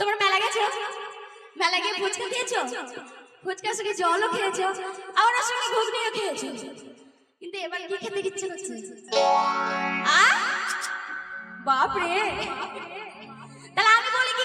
তোমরা মেলা গেছো? মেলা গিয়ে ফুচকা খেয়েছো? ফুচকার সঙ্গে জলও খেয়েছো? আমার সঙ্গে ঘুগনিও খেয়েছো? কিন্তু এবার কি খেতে ইচ্ছে করছে বাপ রে তাহলে আমি বলি কি